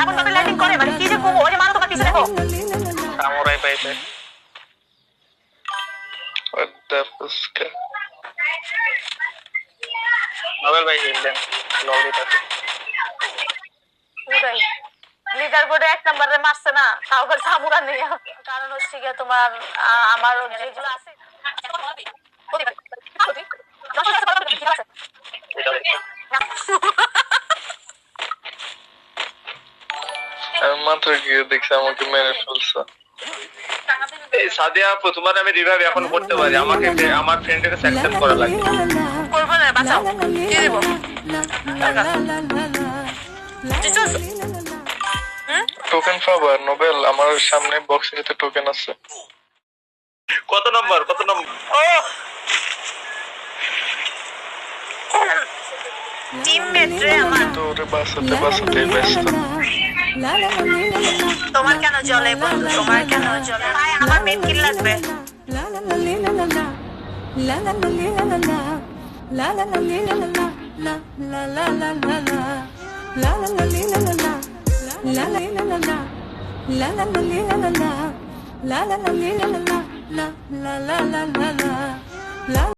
এখন তবে ল্যান্ডিং করে মানে কি যে করব? ওই মানো তোমার পিছনে দেখো? সামুরাই পাইছে। What the fuck? নোবেল ভাই হিললেন লল দিতেছে। পুরাই লিডার বোর্ডে এক নম্বরে মারছে না তাও আবার সামুরা নিয়ে কারণ হচ্ছে গিয়ে তোমার আমার যেগুলো আছে। আমি মাত্র গিয়ে দেখছি আমাকে মেরে ফেলছে। এই সাদিয়া আপু তোমার আমি রিভাইভ এখন করতে পারি। আমাকে আমার ফ্রেন্ডের সাকসেস করা লাগবে। করব না বাঁচাও। কি দেবো? টোকেন পাবার নোবেল আমার সামনে বক্সের টোকেন আছে। কত নম্বর? কত নম্বর? ও টিমমেট রে আমার। তো ওরে বাঁচাতে বাঁচাতে ব্যস্ত। তোমার কেন জলে বন্ধু তোমার কেন জলে ভাই আমার মেট কিল লাগবে. La la la la la la. La